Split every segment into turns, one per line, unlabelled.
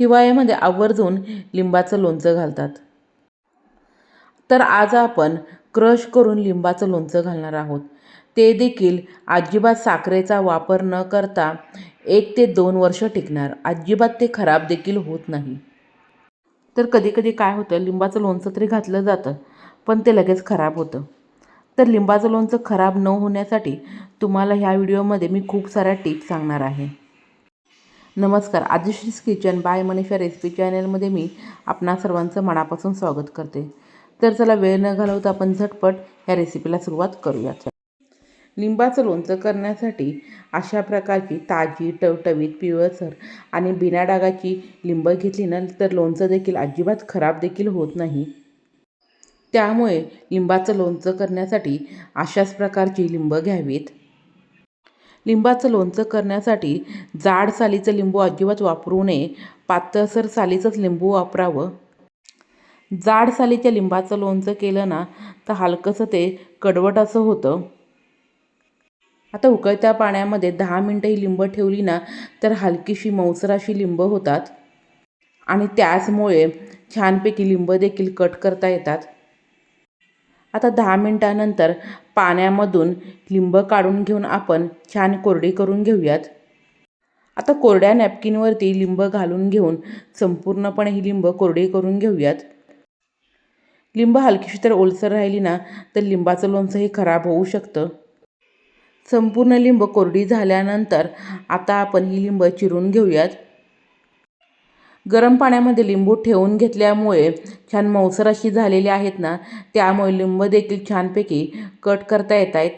हिवाळ्यामध्ये आवर्जून लिंबाचं लोणचं घालतात. तर आज आपण क्रश करून लिंबाचं लोणचं घालणार आहोत. ते देखील अजिबात साखरेचा वापर न करता एक ते दोन वर्ष टिकणार. अजिबात ते खराब देखील होत नाही. तर कधीकधी काय होतं लिंबाचं लोणचं तरी घातलं जातं पण ते लगेच खराब होतं. तर लिंबाचं लोणचं खराब न होण्यासाठी तुम्हाला ह्या व्हिडिओमध्ये मी खूप साऱ्या टिप्स सांगणार आहे. नमस्कार Adishree's kitchen by Manisha recipe चॅनलमध्ये मी आपणा सर्वांचं मनापासून स्वागत करते. तर चला वेळ न घालवता आपण झटपट ह्या रेसिपीला सुरुवात करूयात लिंबाचं लोणचं करण्यासाठी अशा प्रकारची ताजी टवटवीत पिवळसर आणि बिना डागाची लिंबं घेतली ना तर लोणचं देखील अजिबात खराब देखील होत नाही. त्यामुळे लिंबाचं लोणचं करण्यासाठी अशाच प्रकारची लिंब घ्यावीत. लिंबाचं लोणचं करण्यासाठी जाड सालीचं लिंबू अजिबात वापरू नये. पातळसर सालीचंच लिंबू वापरावं. जाड सालीच्या लिंबाचं लोणचं केलं ना तर हलकंसं ते कडवट असं होतं. आता उकळत्या पाण्यामध्ये दहा मिनटं ही लिंब ठेवली ना तर हलकीशी मऊसर अशी लिंब होतात. आणि त्याचमुळे छानपैकी लिंब देखील कट करता येतात. आता दहा मिनटानंतर पाण्यामधून लिंब काढून घेऊन आपण छान कोरडी करून घेऊयात. आता कोरड्या नॅपकिनवरती लिंब घालून घेऊन संपूर्णपणे ही लिंब कोरडी करून घेऊयात. लिंब हलकीशी तर ओलसर राहिली ना तर लिंबाचं लोणचं हे खराब होऊ शकतं. संपूर्ण लिंब कोरडी झाल्यानंतर आता आपण ही लिंब चिरून घेऊयात. गरम पाण्यामध्ये लिंबू ठेवून घेतल्यामुळे छान मौसर अशी झालेली आहेत ना त्यामुळे लिंब देखील छानपैकी कट करता येत आहेत.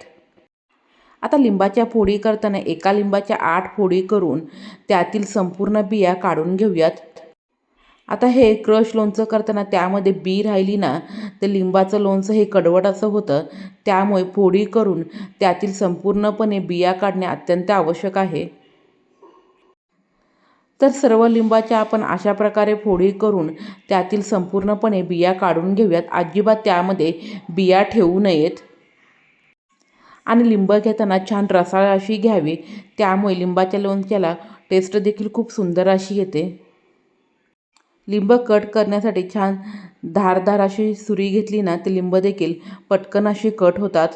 आता लिंबाच्या फोडी करताना एका लिंबाच्या आठ फोडी करून त्यातील संपूर्ण बिया काढून घेऊयात. आता हे क्रश लोणचं करताना त्यामध्ये बी राहिली ना तर लिंबाचं लोणचं हे कडवट असं होतं त्यामुळे फोडी करून त्यातील संपूर्णपणे बिया काढणे अत्यंत आवश्यक आहे. तर सर्व लिंबाच्या आपण अशा प्रकारे फोडी करून त्यातील संपूर्णपणे बिया काढून घेऊयात. अजिबात त्यामध्ये बिया ठेवू नयेत. आणि लिंब घेताना छान रसाळ अशी घ्यावी. त्यामुळे लिंबाच्या लोणच्याला टेस्ट देखील खूप सुंदर अशी येते. लिंब कट करण्यासाठी छान धारधार अशी सुरी घेतली ना ते लिंब देखील पटकन अशी कट होतात.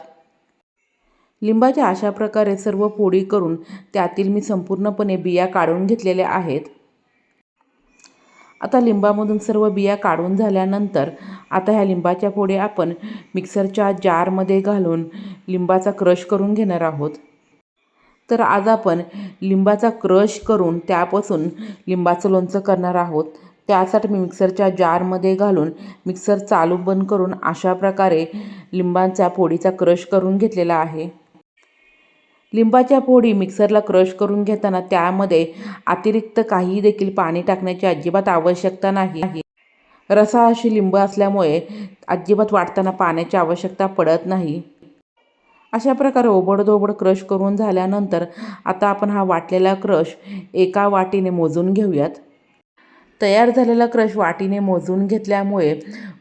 लिंबाच्या अशा प्रकारे सर्व फोडी करून त्यातील मी संपूर्णपणे बिया काढून घेतलेल्या आहेत. आता लिंबामधून सर्व बिया काढून झाल्यानंतर आता ह्या लिंबाच्या फोडी आपण मिक्सरच्या जारमध्ये घालून लिंबाचा क्रश करून घेणार आहोत. तर आज आपण लिंबाचा क्रश करून त्यापासून लिंबाचं लोणचं करणार आहोत. त्यासाठी मी मिक्सरच्या जारमध्ये घालून मिक्सर चालू बंद करून अशा प्रकारे लिंबांचा फोडीचा क्रश करून घेतलेला आहे. लिंबाच्या फोडी मिक्सरला क्रश करून घेताना त्यामध्ये अतिरिक्त काही देखील पाणी टाकण्याची अजिबात आवश्यकता नाही. रसा अशी लिंब असल्यामुळे अजिबात वाटताना पाण्याची आवश्यकता पडत नाही. अशा प्रकारे ओबडधोबड क्रश करून झाल्यानंतर आता आपण हा वाटलेला क्रश एका वाटीने मोजून घेऊयात. तयार झालेला क्रश वाटीने मोजून घेतल्यामुळे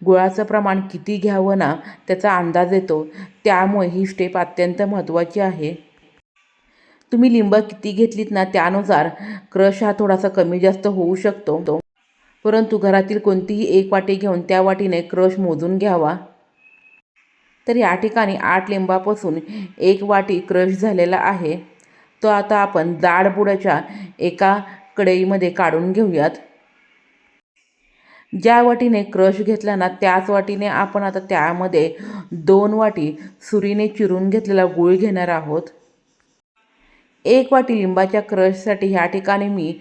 गुळाचं प्रमाण किती घ्यावं ना त्याचा अंदाज येतो. त्यामुळे ही स्टेप अत्यंत महत्त्वाची आहे. तुम्ही लिंब किती घेतलीत ना त्यानुसार क्रश हा थोडासा कमी जास्त होऊ शकतो. परंतु घरातील कोणतीही एक वाटी घेऊन त्या वाटीने क्रश मोजून घ्यावा. तर या ठिकाणी आठ लिंबापासून एक वाटी क्रश झालेला आहे. तो आता आपण जाडबुडाच्या एका कढईमध्ये काढून घेऊयात. ज्या वाटीने क्रश घेतला ना त्याच वाटीने आपण आता त्यामध्ये दोन वाटी सुरीने चिरून घेतलेला गुळ घेणार आहोत. एक वाटी लिंबाच्या क्रशसाठी ह्या ठिकाणी मी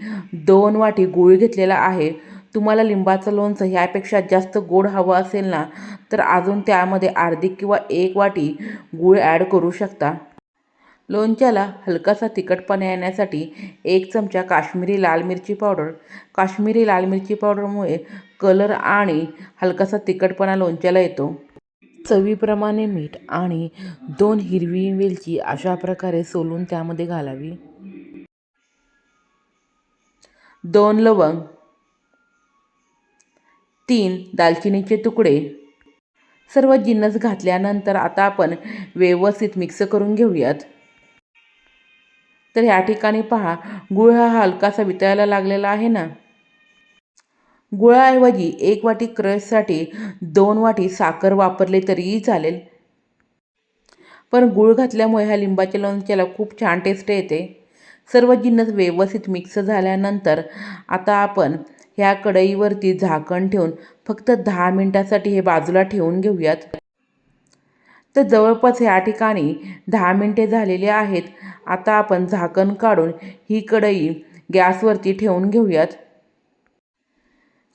दोन वाटी गूळ घेतलेला आहे. तुम्हाला लिंबाचं लोणचं ह्यापेक्षा जास्त गोड हवं असेल ना तर अजून त्यामध्ये अर्धी किंवा एक वाटी गूळ ॲड करू शकता. लोणच्याला हलकासा तिखटपणा येण्यासाठी एक चमचा काश्मीरी लाल मिरची पावडर. काश्मीरी लाल मिरची पावडरमुळे कलर आणि हलकासा तिखटपणा लोणच्याला येतो. चवीप्रमाणे मीठ आणि दोन हिरवी वेलची अशा प्रकारे सोलून त्यामध्ये घालावी. दोन लवंग तीन दालचिनीचे तुकडे सर्व जिन्नस घातल्यानंतर आता आपण व्यवस्थित मिक्स करून घेऊयात. तर ह्या ठिकाणी पहा गुळ हा हलकासा वितळायला लागलेला आहे ना? गुळाऐवजी एक वाटी क्रशसाठी दोन वाटी साखर वापरले तरीही चालेल. पण गुळ घातल्यामुळे ह्या लिंबाच्या लोणच्याला खूप छान टेस्ट येते. सर्व जिन्नस व्यवस्थित मिक्स झाल्यानंतर आता आपण ह्या कढईवरती झाकण ठेवून फक्त दहा मिनटासाठी हे बाजूला ठेवून घेऊयात. तर जवळपास ह्या ठिकाणी दहा मिनटे झालेली आहेत. आता आपण झाकण काढून ही कढई गॅसवरती ठेवून घेऊयात.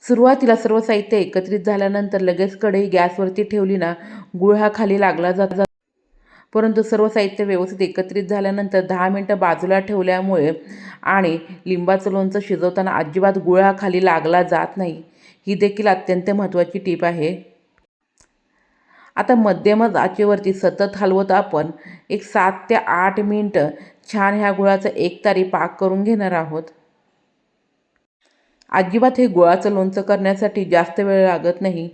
सुरुवातीला सर्व साहित्य एकत्रित झाल्यानंतर लगेच कढई गॅसवरती ठेवली ना गुळ हा खाली लागला जात परंतु सर्व साहित्य व्यवस्थित एकत्रित झाल्यानंतर दहा मिनटं बाजूला ठेवल्यामुळे आणि लिंबाचं लोणचं शिजवताना अजिबात गुळ हा खाली लागला जात नाही. ही देखील अत्यंत महत्त्वाची टीप आहे. आता मध्यमच आचेवरती सतत हलवत आपण एक सात ते आठ मिनटं छान ह्या गुळाचा एक तारी पाक करून घेणार आहोत. अजिबात हे गुळाचं लोणचं करण्यासाठी जास्त वेळ लागत नाही.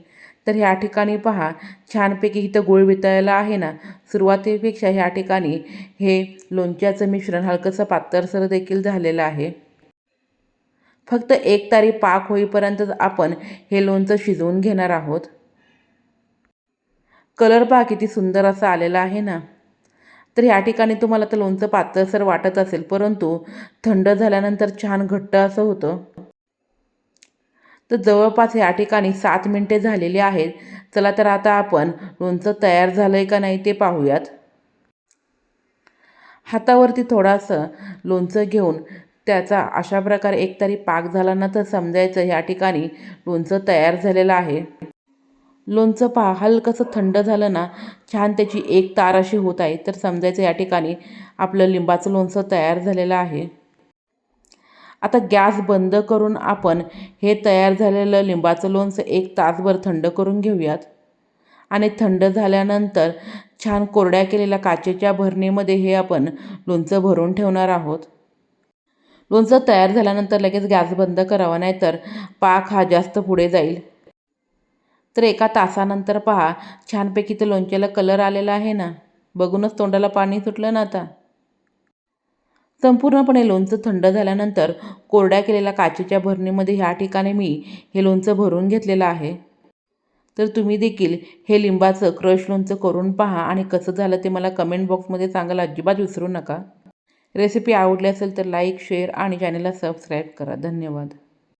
तर ह्या ठिकाणी पहा छानपैकी इथं गुळ वितळायला आहे ना? सुरुवातीपेक्षा ह्या ठिकाणी हे लोणच्याचं मिश्रण हलकंसं पातळसर देखील झालेलं आहे. फक्त एक तारी पाक होईपर्यंतच आपण हे लोणचं शिजवून घेणार आहोत. कलर पहा किती सुंदर असा आलेला आहे ना? तर ह्या ठिकाणी तुम्हाला तर लोणचं पातळसर वाटत असेल परंतु थंड झाल्यानंतर छान घट्ट असं होतं. तर जवळपास या ठिकाणी सात मिनटे झालेली आहेत. चला तर आता आपण लोणचं तयार झालं आहे का नाही ते पाहूयात. हातावरती थोडंसं लोणचं घेऊन त्याचा अशा प्रकारे एकतरी पाक झाला ना तर समजायचं ह्या ठिकाणी लोणचं तयार झालेलं आहे. लोणचं पहा हलकंसं थंड झालं ना छान त्याची एक तार अशी होत आहे. तर समजायचं या ठिकाणी आपलं लिंबाचं लोणचं तयार झालेलं आहे. आता गॅस बंद करून आपण हे तयार झालेलं लिंबाचं लोणचं एक तासभर थंड करून घेऊयात. आणि थंड झाल्यानंतर छान कोरड्या केलेल्या काचेच्या भरणीमध्ये हे आपण लोणचं भरून ठेवणार आहोत. लोणचं तयार झाल्यानंतर लगेच गॅस बंद करावा नाही तर पाक हा जास्त पुढे जाईल. तर एका तासानंतर पहा छानपैकी ते लोणच्याला कलर आलेला आहे ना? बघूनच तोंडाला पाणी सुटलं ना आता? संपूर्णपणे लोणचं थंड झाल्यानंतर कोरड्या केलेल्या काचेच्या भरणीमध्ये ह्या ठिकाणी मी हे लोणचं भरून घेतलेलं आहे. तर तुम्ही देखील हे लिंबाचं क्रश लोणचं करून पहा आणि कसं झालं ते मला कमेंट बॉक्समध्ये सांगायला अजिबात विसरू नका. रेसिपी आवडली असेल तर लाईक शेअर आणि चॅनलला सबस्क्राईब करा. धन्यवाद.